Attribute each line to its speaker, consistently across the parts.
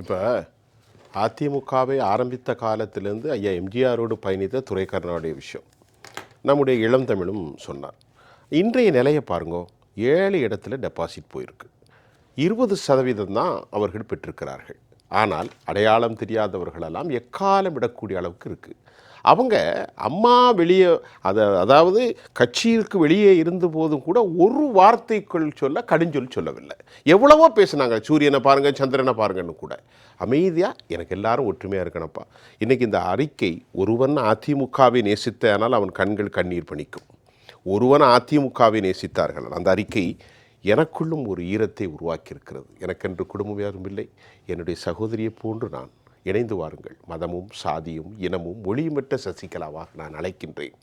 Speaker 1: இப்போ அதிமுகவை ஆரம்பித்த காலத்திலேருந்து ஐயா எம்ஜிஆரோடு பயணித்த துரைக்கண்ணனுடைய விஷயம். நம்முடைய இளம் தமிழும் சொன்னார். இன்றைய நிலையை பாருங்க ஏழு இடத்துல டெபாசிட் போயிருக்கு. இருபது சதவீதம் தான் அவர்கள் பெற்றிருக்கிறார்கள். ஆனால் அடையாளம் தெரியாதவர்களெல்லாம் எக்காலம் விடக்கூடிய அளவுக்கு இருக்குது அவங்க அம்மா வெளியே அதை அதாவது கட்சியிற்கு வெளியே இருந்த போதும் கூட ஒரு வார்த்தைக்குள் சொல்ல கடுஞ்சொல் சொல்லவில்லை. எவ்வளவோ பேசுனாங்க சூரியனை பாருங்கள் சந்திரனை பாருங்கன்னு கூட. அமைதியாக எனக்கு எல்லாரும் ஒற்றுமையாக இருக்கணும்ப்பா. இன்றைக்கி இந்த அறிக்கை ஒருவன் அதிமுகவை நேசித்தானால் அவன் கண்கள் கண்ணீர் பணிக்கும். ஒருவன் அதிமுகவை நேசித்தார்கள். அந்த அறிக்கை எனக்குள்ளும் ஒரு ஈரத்தை உருவாக்கியிருக்கிறது. எனக்கென்று குடும்பம் யாரும் இல்லை. என்னுடைய சகோதரியை போன்று நான் இணைந்து வாருங்கள். மதமும் சாதியும் இனமும் மொழியுமற்ற சசிகலாவாக நான் அழைக்கின்றேன்.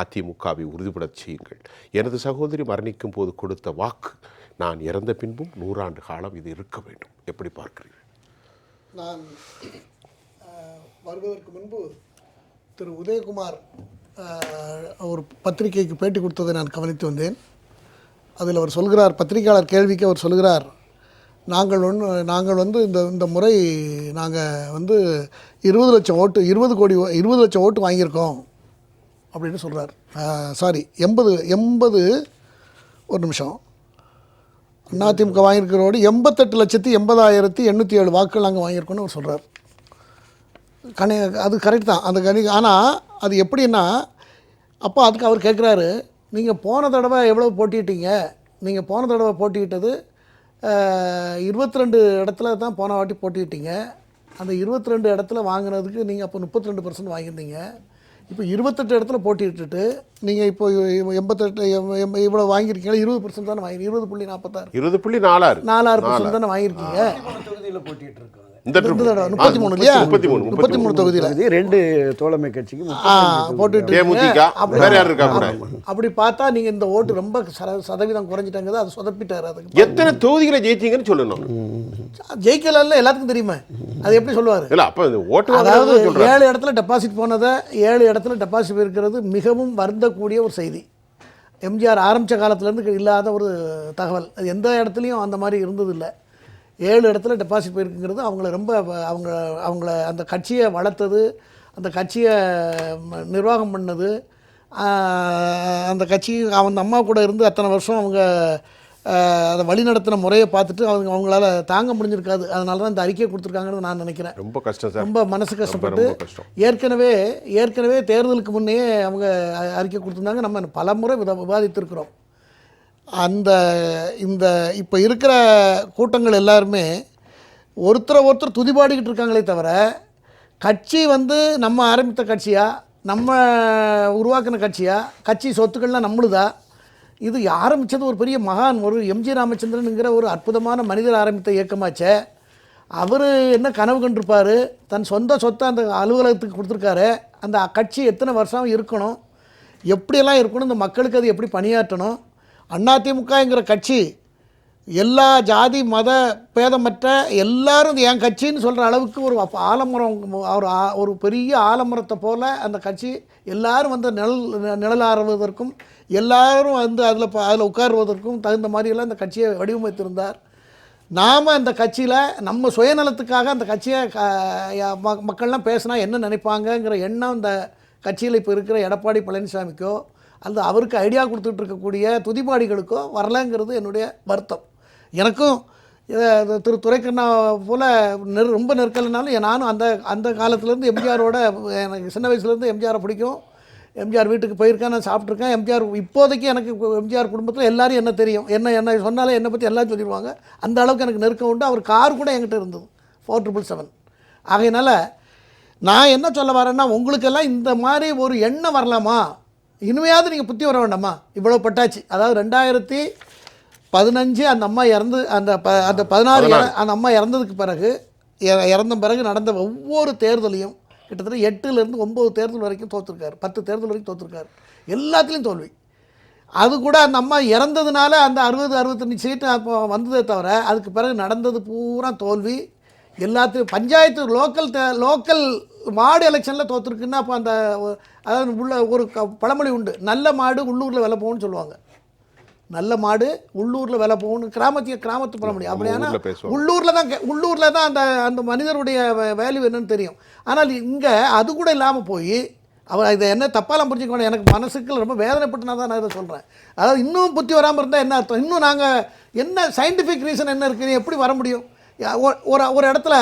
Speaker 1: அதிமுகவை உறுதிபடச் செய்யுங்கள். எனது சகோதரி மரணிக்கும் போது கொடுத்த வாக்கு நான் இறந்த பின்பும் நூறாண்டு காலம் இது இருக்க வேண்டும். எப்படி பார்க்கிறீர்கள்?
Speaker 2: நான் வருவதற்கு முன்பு திரு. உதயகுமார் ஒரு பத்திரிகைக்கு பேட்டி கொடுத்ததை நான் கவனித்து வந்தேன். அதில் அவர் சொல்கிறார் பத்திரிகையாளர் கேள்விக்கு அவர் சொல்கிறார் நாங்கள் ஒன்று நாங்கள் வந்து இந்த இந்த முறை நாங்கள் வந்து இருபது லட்சம் ஓட்டு இருபது கோடி ஓ- இருபது லட்சம் ஓட்டு வாங்கியிருக்கோம் அப்படின்னு சொல்கிறார் சாரி எண்பது எண்பது ஒரு நிமிஷம். அதிமுக வாங்கியிருக்கிறோடு எண்பத்தெட்டு லட்சத்தி எண்பதாயிரத்தி எண்ணூற்றி ஏழு வாக்குகள் நாங்கள் வாங்கியிருக்கோன்னு அவர் சொல்கிறார் கணி அது கரெக்ட் தான். அந்த கணி ஆனால் அது எப்படின்னா அப்போ அதுக்கு அவர் கேட்குறாரு நீங்கள் போன தடவை எவ்வளோ போட்டிட்டீங்க? நீங்கள் போன தடவை போட்டிக்கிட்டது இருபத்தி ரெண்டு இடத்துல தான் போன வாட்டி போட்டியிட்டீங்க. அந்த இருபத்தி ரெண்டு இடத்துல வாங்கினதுக்கு நீங்கள் அப்போ முப்பத்தி ரெண்டு பர்சன்ட் வாங்கியிருந்தீங்க. இப்போ இருபத்தெட்டு இடத்துல போட்டியிட்டுட்டு நீங்கள் இப்போ எண்பத்தெட்டு இவ்வளோ வாங்கியிருக்கீங்களா இருபது பர்சன்ட் தானே வாங்கி இருபது புள்ளி நாற்பத்தாறு.
Speaker 1: இருபது புள்ளி நாலாறு.
Speaker 2: நாலாறு பர்சன்ட் தானே வாங்கியிருக்கீங்க.
Speaker 3: தொகுதியில் போட்டிட்டு இருக்காங்க
Speaker 1: இந்த
Speaker 2: முப்பத்தி மூணு இல்லையா?
Speaker 1: முப்பத்தி மூணு
Speaker 2: முப்பத்தி மூணு தொகுதியில்.
Speaker 3: தொகுதி ரெண்டு தோழமை கட்சிக்கு
Speaker 2: போட்டுட்டு
Speaker 1: வேற யார் இருக்கா கூட?
Speaker 2: அப்படி பார்த்தா நீங்கள் இந்த ஓட்டு ரொம்ப சத- சதவீதம் குறைஞ்சிட்டாங்க அது சொதப்பிட்டார் அதுக்கு
Speaker 1: எத்தனை தொகுதிகளை ஜெயிச்சீங்கன்னு சொல்லணும்.
Speaker 2: ஜெயிக்கல எல்லாத்துக்கும் தெரியுமே. அது எப்படி சொல்லுவார்?
Speaker 1: இல்ல அப்ப இந்த ஓட்டு
Speaker 2: அதாவது ஏழு இடத்துல டெபாசிட் போனதை ஏழு இடத்துல டெபாசிட் இருக்கிறது மிகவும் வருந்தக்கூடிய ஒரு செய்தி. எம்ஜிஆர் ஆரம்பித்த காலத்துலேருந்து இல்லாத ஒரு தகவல். அது எந்த இடத்துலையும் அந்த மாதிரி இருந்ததில்லை. ஏழு இடத்துல டெபாசிட் போயிருக்குங்கிறது அவங்கள ரொம்ப அவங்க அவங்கள அந்த கட்சியை வளர்த்தது அந்த கட்சியை நிர்வாகம் பண்ணது அந்த கட்சி அவங்க அம்மா கூட இருந்து அத்தனை வருஷம் அவங்க அதை வழிநடத்தின முறையை பார்த்துட்டு அவங்க அவங்களால தாங்க முடிஞ்சிருக்காது. அதனால தான் இந்த அறிக்கையை கொடுத்துருக்காங்கன்னு நான் நினைக்கிறேன்.
Speaker 1: ரொம்ப கஷ்டம் சார்.
Speaker 2: ரொம்ப மனசு கஷ்டப்பட்டு ஏற்கனவே ஏற்கனவே தேர்தலுக்கு முன்னே அவங்க அறிக்கை கொடுத்துருந்தாங்க. நம்ம பல முறை வித விவாதித்திருக்கிறோம். அந்த இந்த இப்போ இருக்கிற கூட்டங்கள் எல்லாருமே ஒருத்தரை ஒருத்தர் துதிபாடிக்கிட்டு இருக்காங்களே தவிர கட்சி வந்து நம்ம ஆரம்பித்த கட்சியா நம்ம உருவாக்கின கட்சியா கட்சி சொத்துக்கள்லாம் நம்மளுதா? இது ஆரம்பித்தது ஒரு பெரிய மகான் ஒரு எம்ஜி ராமச்சந்திரனுங்கிற ஒரு அற்புதமான மனிதர் ஆரம்பித்த இயக்கமாச்சே. அவர் என்ன கனவு கண்டிருப்பார்? தன் சொந்த சொத்தை அந்த அலுவலகத்துக்கு கொடுத்துருக்காரு. அந்த கட்சி எத்தனை வருஷம் இருக்கணும்? எப்படியெல்லாம் இருக்கணும்? இந்த மக்களுக்கு அது எப்படி பணியாற்றணும்? அதிமுகங்கிற கட்சி எல்லா ஜாதி மத பேதமற்ற எல்லாரும் என் கட்சின்னு சொல்கிற அளவுக்கு ஒரு ஆலமரம் ஒரு ஆ- ஒரு பெரிய ஆலமரத்தை போல் அந்த கட்சி எல்லாரும் வந்து நிழல் நிழலாறுவதற்கும் எல்லாரும் வந்து அதில் அதில் உட்காருவதற்கும் தகுந்த மாதிரியெல்லாம் அந்த கட்சியை வடிவமைத்திருந்தார். நாம் அந்த கட்சியில் நம்ம சுயநலத்துக்காக அந்த கட்சியை க ம- மக்கள்லாம் பேசினா என்ன நினைப்பாங்கங்கிற எண்ணம் இந்த கட்சியில் இப்போ இருக்கிற எடப்பாடி பழனிசாமிக்கோ அந்த அவருக்கு ஐடியா கொடுத்துட்டு இருக்கக்கூடிய துதிபாடிகளுக்கோ வரலங்கிறது என்னுடைய வருத்தம். எனக்கும் திரு துரைக்கண்ணா போல் நெரு ரொம்ப நெருக்கலைனாலும் நானும் அந்த அந்த காலத்துலேருந்து எம்ஜிஆரோட எனக்கு சின்ன வயசுலேருந்து எம்ஜிஆரை பிடிக்கும். எம்ஜிஆர் வீட்டுக்கு போயிருக்கேன் நான் சாப்பிட்ருக்கேன். எம்ஜிஆர் இப்போதைக்கு எனக்கு எம்ஜிஆர் குடும்பத்தில் எல்லோரும் என்ன தெரியும்? என்ன என்ன சொன்னாலே என்னை பற்றி எல்லாம் சொல்லிடுவாங்க அந்த அளவுக்கு எனக்கு நெருக்கம் உண்டு. அவர் கார் கூட என்கிட்ட இருந்தது. ஃபோர் ட்ரிபிள் செவன் ஆகையினால நான் என்ன சொல்ல வரேன்னா உங்களுக்கெல்லாம் இந்த மாதிரி ஒரு எண்ணம் வரலாமா? இனிமையாவது நீங்கள் புத்தி வர வேண்டாமா? இவ்வளோ பட்டாச்சு. அதாவது ரெண்டாயிரத்தி பதினஞ்சு அந்த அம்மா இறந்து அந்த ப அந்த பதினாறு அந்த அம்மா இறந்ததுக்கு பிறகு இற- இறந்த பிறகு நடந்த ஒவ்வொரு தேர்தலையும் கிட்டத்தட்ட எட்டுலேருந்து ஒம்பது தேர்தல் வரைக்கும் தோற்றுருக்காரு பத்து தேர்தல் வரைக்கும் தோற்றுருக்காரு எல்லாத்துலேயும் தோல்வி. அது கூட அந்த அம்மா இறந்ததுனால அந்த அறுபது அறுபத்தஞ்சு சீட்டு அப்போ வந்ததே தவிர அதுக்கு பிறகு நடந்தது பூரா தோல்வி. எல்லாத்தையும் பஞ்சாயத்து லோக்கல் தே லோக்கல் மாடு எலெக்ஷனில் தோற்றுருக்குன்னா அப்போ அந்த அதாவது உள்ள ஒரு க- பழமொழி உண்டு. நல்ல மாடு உள்ளூரில் விலை போகும்னு சொல்லுவாங்க. நல்ல மாடு உள்ளூரில் விலை போகணும் கிராமத்தைய கிராமத்து முடியும் அப்படியானா. உள்ளூரில் தான் கே- உள்ளூரில் தான் அந்த அந்த மனிதருடைய வேல்யூ என்னன்னு தெரியும். ஆனால் இங்கே அது கூட இல்லாமல் போய் அவர் இதை என்ன தப்பாலாம் புரிஞ்சுக்க வேண்டாம் எனக்கு மனசுக்கு ரொம்ப வேதனைப்பட்டு நான் தான் நான் இதை சொல்கிறேன் அதாவது இன்னும் புத்தி வராமல் இருந்தால் என்ன அர்த்தம்? இன்னும் நாங்கள் என்ன சயின்டிஃபிக் ரீசன் என்ன இருக்குது எப்படி வர முடியும்? ஒரு ஒரு இடத்துல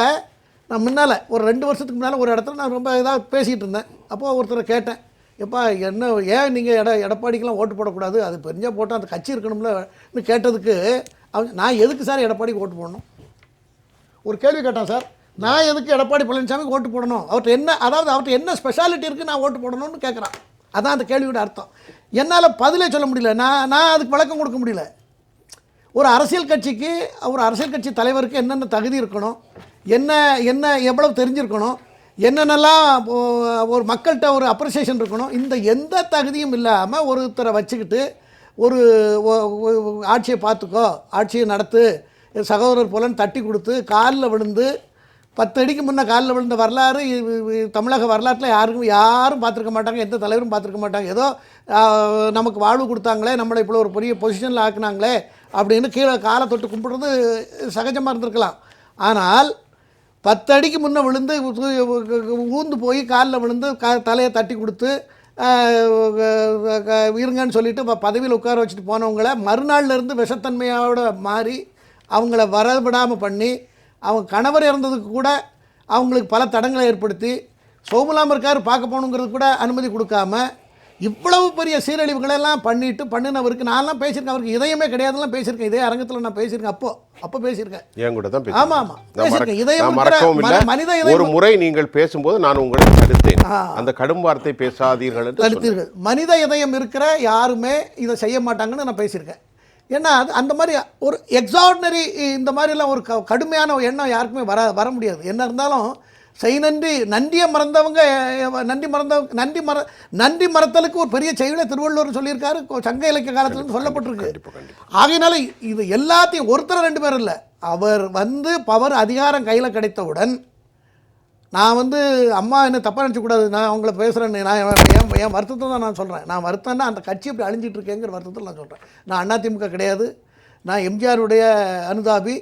Speaker 2: நான் முன்னால் ஒரு ரெண்டு வருஷத்துக்கு முன்னால் ஒரு இடத்துல நான் ரொம்ப இதாக பேசிகிட்டு இருந்தேன். அப்போ ஒருத்தரை கேட்டேன். எப்பா என்ன ஏன் நீங்கள் எட எடப்பாடிக்கெலாம் ஓட்டு போடக்கூடாது? அது பெரிஞ்சா போட்டால் அந்த கட்சி இருக்கணும்லன்னு கேட்டதுக்கு அவங்க நான் எதுக்கு சார் எடப்பாடிக்கு ஓட்டு போடணும்? ஒரு கேள்வி கேட்டான் சார். நான் எதுக்கு எடப்பாடி பழனிசாமிக்கு ஓட்டு போடணும்? அவர்கிட்ட என்ன அதாவது அவர்கிட்ட என்ன ஸ்பெஷாலிட்டி இருக்குது நான் ஓட்டு போடணும்னு கேட்குறான் அதான் அந்த கேள்வியோட அர்த்தம். என்னால் பதிலே சொல்ல முடியல. நான் நான் அதுக்கு விளக்கம் கொடுக்க முடியல. ஒரு அரசியல் கட்சிக்கு ஒரு அரசியல் கட்சி தலைவருக்கு என்னென்ன தகுதி இருக்கணும் என்ன என்ன எவ்வளவு தெரிஞ்சிருக்கணும் என்னென்னலாம் ஒரு மக்கள்கிட்ட ஒரு அப்ரிசியேஷன் இருக்கணும் இந்த எந்த தகுதியும் இல்லாமல் ஒருத்தரை வச்சுக்கிட்டு ஒரு ஆட்சியை பார்த்துக்கோ ஆட்சியை நடத்து சகோதரர் போலன்னு தட்டி கொடுத்து காலில் விழுந்து பத்து அடிக்கு முன்ன காலில் விழுந்த வரலாறு தமிழக வரலாற்றில் யாருக்கும் யாரும் பார்த்துருக்க மாட்டாங்க எந்த தலைவரும் பார்த்துருக்க மாட்டாங்க. ஏதோ நமக்கு வாழ்வு கொடுத்தாங்களே நம்மளை இவ்வளோ ஒரு பெரிய பொசிஷனில் ஆக்குனாங்களே அப்படின்னு கீழே காலை தொட்டு கும்பிடுறது சகஜமாக இருந்திருக்கலாம். ஆனால் பத்து அடிக்கு முன்னே விழுந்து ஊந்து போய் காலில் விழுந்து கா தலையை தட்டி கொடுத்து க- இருங்கன்னு சொல்லிட்டு ப- பதவியில் உட்கார வச்சுட்டு போனவங்கள மறுநாள்லேருந்து விஷத்தன்மையோடு விஷத்தன்மையோட மாறி அவங்கள வரவிடாமல் பண்ணி அவங்க கணவர் இறந்ததுக்கு கூட அவங்களுக்கு பல தடங்களை ஏற்படுத்தி சோமுலாம் இருக்கார் பார்க்க போகணுங்கிறது கூட அனுமதி கொடுக்காம இவ்வளவு பெரிய சீரழிவுகளை எல்லாம் பண்ணிட்டு பண்ணினவருக்கு நான்லாம் பேசியிருக்கேன் அவருக்கு இதயமே கிடையாதுலாம் பேசியிருக்கேன் இதே அரங்கத்தில் நான் பேசியிருக்கேன் அப்போ அப்போ பேசியிருக்கேன்
Speaker 1: என் கூட தான்
Speaker 2: ஆமா. ஆமா. பேசியிருக்கேன். இதயம் மனித இதயம்
Speaker 1: ஒரு முறை நீங்கள் பேசும்போது நான் உங்களை தடுத்தேன். அந்த கடும் வார்த்தை பேசாதீர்கள்.
Speaker 2: தடுத்தீர்கள் மனித இதயம் இருக்கிற யாருமே இதை செய்ய மாட்டாங்கன்னு நான் பேசியிருக்கேன் ஏன்னா அது அந்த மாதிரி ஒரு எக்ஸார்டினரி இந்த மாதிரிலாம் ஒரு கடுமையான எண்ணம் யாருக்குமே வர வர முடியாது என்ன இருந்தாலும் செய் நன்றி. நன்றியை மறந்தவங்க நன்றி மறந்தவங்க நன்றி மற நன்றி மறத்தலுக்கு ஒரு பெரிய செயலை திருவள்ளுவர் சொல்லியிருக்காரு. சங்க இலக்கிய காலத்துல சொல்லப்பட்டிருக்கு. ஆகையினால இது எல்லாத்தையும் ஒருத்தர் ரெண்டு பேர் இல்லை. அவர் வந்து பவர் அதிகாரம் கையில் கிடைத்தவுடன் நான் வந்து அம்மா என்ன தப்பாக நினச்சக்கூடாது நான் அவங்கள பேசுகிறேன்னு நான் என் என் வருத்தத்தை தான் நான் சொல்கிறேன் நான் வருத்தம்னா அந்த கட்சி இப்படி அழிஞ்சிட்டு இருக்கேங்கிற வருத்தத்தில் நான் சொல்கிறேன் நான் அதிமுக கிடையாது. நான் எம்ஜிஆருடைய அனுதாபி.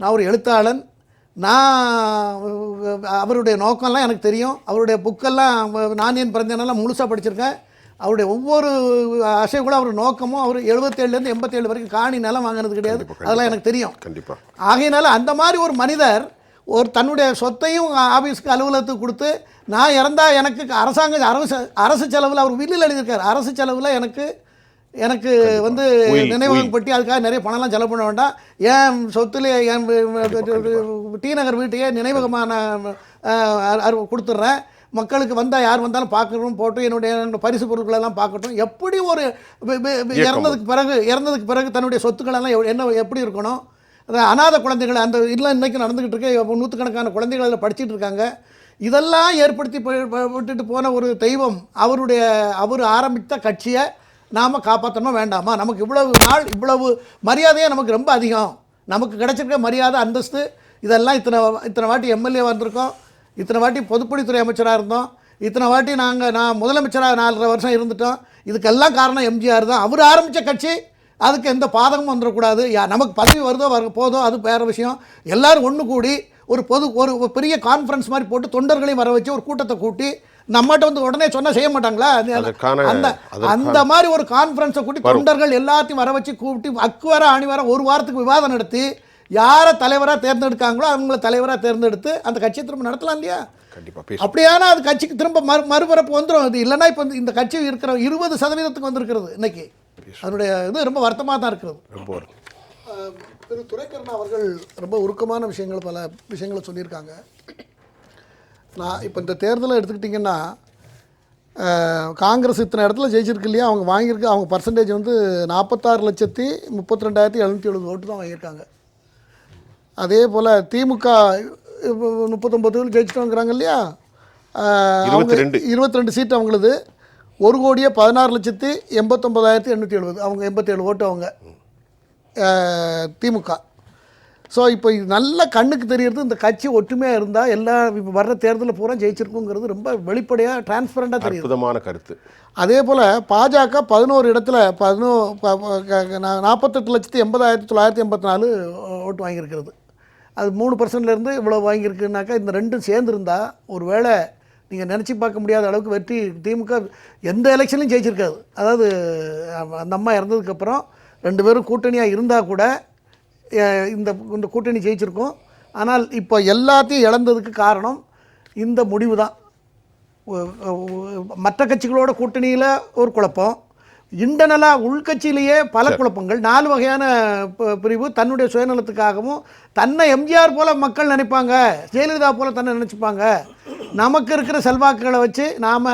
Speaker 2: நான் ஒரு எழுத்தாளன். நான் அவருடைய நோக்கம்லாம் எனக்கு தெரியும். அவருடைய புக்கெல்லாம் நான் ஏன் பிறந்தேனெல்லாம் முழுசாக படிச்சிருக்கேன். அவருடைய ஒவ்வொரு அசைவு கூட அவர் நோக்கமும் அவர் எழுபத்தேழுலேருந்து எண்பத்தேழு வரைக்கும் காணி நிலம் வாங்கினது கிடையாது. அதெல்லாம் எனக்கு தெரியும்.
Speaker 1: கண்டிப்பா.
Speaker 2: ஆகையினால அந்த மாதிரி ஒரு மனிதர் ஒரு தன்னுடைய சொத்தையும் ஆபீஸ்க்கு அலுவலகத்துக்கு கொடுத்து நான் இறந்தா எனக்கு அரசாங்க அரசு அரசு செலவில் அவர் வில்லில் எழுதியிருக்கார். அரசு செலவில் எனக்கு எனக்கு வந்து
Speaker 1: உயில்,
Speaker 2: நினைவகம் பட்டி அதுக்காக நிறைய பணம்லாம் செலவு பண்ண வேண்டாம். என் சொத்துல என் டி நகர் வீட்டையே நினைவகமான அரு- கொடுத்துட்றேன். மக்களுக்கு வந்தால் யார் வந்தாலும் பார்க்கணும் போட்டு என்னுடைய பரிசு பொருட்களெல்லாம் பார்க்கட்டும். எப்படி ஒரு. இறந்ததுக்கு பிறகு இறந்ததுக்கு பிறகு தன்னுடைய சொத்துக்களெல்லாம் என்ன எப்படி இருக்கணும்? அந்த குழந்தைகள் அந்த இல்லை இன்றைக்கி நடந்துக்கிட்டு இருக்கு நூற்றுக்கணக்கான குழந்தைகள் அதில் படிச்சிட்டு இருக்காங்க. இதெல்லாம் ஏற்படுத்தி விட்டுட்டு போன ஒரு தெய்வம் அவருடைய அவர் ஆரம்பித்த கட்சியை நாம் காப்பாற்றணும் வேண்டாமா? நமக்கு இவ்வளவு நாள் இவ்வளவு மரியாதையே நமக்கு ரொம்ப அதிகம். நமக்கு கிடச்சிருக்க மரியாதை அந்தஸ்து இதெல்லாம் இத்தனை இத்தனை வாட்டி எம்எல்ஏ வந்திருக்கோம் இத்தனை வாட்டி பொதுப்பணித்துறை அமைச்சராக இருந்தோம். இத்தனை வாட்டி நாங்கள் நான் முதலமைச்சராக நாலரை வருஷம் இருந்துட்டோம். இதுக்கெல்லாம் காரணம் எம்ஜிஆர் தான். அவர் ஆரம்பித்த கட்சி அதுக்கு எந்த பாதகமும் வந்துடக்கூடாது. யா நமக்கு பதவி வருதோ வர போதோ அது வேறு விஷயம். எல்லாரும் ஒன்று கூடி ஒரு பொது ஒரு ஒரு பெரிய கான்ஃபரன்ஸ் மாதிரி போட்டு தொண்டர்களையும் வர வச்சு ஒரு கூட்டத்தை கூட்டி நம்மகிட்ட வந்து உடனே சொன்னால் செய்ய மாட்டாங்களா? அது- அந்த அந்த மாதிரி ஒரு கான்ஃபரன்ஸை கூட்டி தொண்டர்கள் எல்லாத்தையும் வர வச்சு கூப்பிட்டு அக்கு வர வர ஒரு வாரத்துக்கு விவாதம் நடத்தி யாரை தலைவராக தேர்ந்தெடுக்காங்களோ அவங்கள தலைவராக தேர்ந்தெடுத்து அந்த கட்சியை திரும்ப நடத்தலாம் இல்லையா?
Speaker 1: கண்டிப்பா பேச
Speaker 2: அப்படியானா அது கட்சிக்கு திரும்ப மறு மறுபிறப்பு வந்துடும் இது இல்லைன்னா இப்போ இந்த கட்சி இருக்கிற இருபது சதவீதத்துக்கு வந்திருக்கிறது இன்னைக்கு. அதனுடைய இது ரொம்ப வருத்தமாக தான் இருக்கிறது.
Speaker 1: ரொம்ப
Speaker 2: திரு துரைக்கண்ணா அவர்கள் ரொம்ப உருக்கமான விஷயங்கள் பல விஷயங்களை சொல்லியிருக்காங்க. நான் இப்போ இந்த தேர்தலை எடுத்துக்கிட்டிங்கன்னா காங்கிரஸ் இத்தனை இடத்துல ஜெயிச்சிருக்கு இல்லையா? அவங்க வாங்கியிருக்கு அவங்க பர்சன்டேஜ் வந்து நாற்பத்தாறு லட்சத்தி முப்பத்தி ரெண்டாயிரத்தி எழுநூற்றி எழுபது ஓட்டு தான் வாங்கியிருக்காங்க. அதே போல் திமுக முப்பத்தொம்பது ஜெயிச்சிட்டோங்கிறாங்க இல்லையா? அவங்க
Speaker 1: 22.
Speaker 2: இருபத்தி ரெண்டு சீட் அவங்களுது. ஒரு கோடியே பதினாறு லட்சத்தி எண்பத்தொம்பதாயிரத்தி எண்ணூற்றி எழுபது. அவங்க எண்பத்தேழு ஓட்டு அவங்க. திமுக. ஸோ இப்போ இது நல்ல கண்ணுக்கு தெரியறது இந்த கட்சி ஒற்றுமையாக இருந்தால் எல்லா இப்போ வர்ற தேர்தலில் பூரா ஜெயிச்சிருக்குங்கிறது ரொம்ப வெளிப்படையாக டிரான்ஸ்பரண்டாக தெரியுது.
Speaker 1: அற்புதமான கருத்து.
Speaker 2: அதே போல் பாஜக பதினோரு இடத்துல பதினோ நாற்பத்தெட்டு லட்சத்தி எண்பதாயிரத்தி தொள்ளாயிரத்தி எண்பத்தி நாலு ஓட்டு வாங்கியிருக்கிறது. அது மூணு பர்சன்ட்லேருந்து இவ்வளோ வாங்கியிருக்குனாக்கா இந்த ரெண்டும் சேர்ந்துருந்தா ஒரு வேளை நீங்கள் நினச்சி பார்க்க முடியாத அளவுக்கு வெற்றி திமுக எந்த எலெக்ஷன்லையும் ஜெயிச்சிருக்காது. அதாவது அந்த அம்மா இறந்ததுக்கப்புறம் ரெண்டு பேரும் கூட்டணியாக இருந்தால் கூட இந்த இந்த கூட்டணி ஜெயிச்சிருக்கும். ஆனால் இப்போ எல்லாத்தையும் இழந்ததுக்கு காரணம் இந்த முடிவு தான் மற்ற கட்சிகளோட கூட்டணியில் ஒரு குழப்பம். இன்டர்னலாக உள்கட்சியிலேயே பல குழப்பங்கள். நாலு வகையான பிரிவு தன்னுடைய சுயநலத்துக்காகவும் தன்னை எம்ஜிஆர் போல மக்கள் நினைப்பாங்க ஜெயலலிதா போல தன்னை நினச்சிப்பாங்க. நமக்கு இருக்கிற செல்வாக்குகளை வச்சு நாம்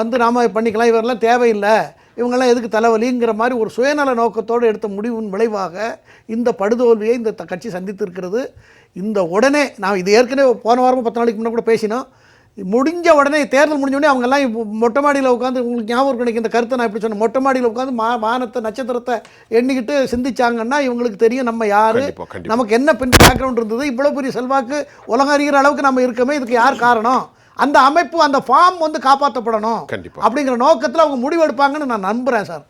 Speaker 2: வந்து நாம் பண்ணிக்கலாம். இவரெல்லாம் தேவையில்லை. இவங்கெல்லாம் எதுக்கு தலைவலிங்கிற மாதிரி ஒரு சுயநல நோக்கத்தோடு எடுத்த முடிவின் விளைவாக இந்த படுதோல்வியை இந்த கட்சி சந்தித்திருக்கிறது. இந்த உடனே நான் இது ஏற்கனவே போன வாரமும் பத்து நாளைக்கு முன்னாடி கூட பேசினோம். முடிஞ்ச உடனே தேர்தல் முடிஞ்ச உடனே அவங்கெல்லாம் இப்போ மொட்டை மாடியில் உட்காந்து உங்களுக்கு ஞாபகம் எனக்கு இந்த கருத்தை நான் இப்படி சொன்னேன். மொட்டை மாடியில் உட்காந்து மா வானத்தை நட்சத்திரத்தை எண்ணிக்கிட்டு சிந்திச்சாங்கன்னா இவங்களுக்கு தெரியும் நம்ம யார். நமக்கு என்ன பின் பேக்ரவுண்ட் இருந்தது. இவ்வளோ பெரிய செல்வாக்கு உலகம் அறிகிற அளவுக்கு நம்ம இருக்கமே. இதுக்கு யார் காரணம்? அந்த அமைப்பு அந்த ஃபார்ம் வந்து காப்பாற்றப்படணும்
Speaker 1: கண்டிப்பா.
Speaker 2: அப்படிங்கிற நோக்கத்தில் அவங்க முடிவு எடுப்பாங்கன்னு நான் நம்புகிறேன் சார்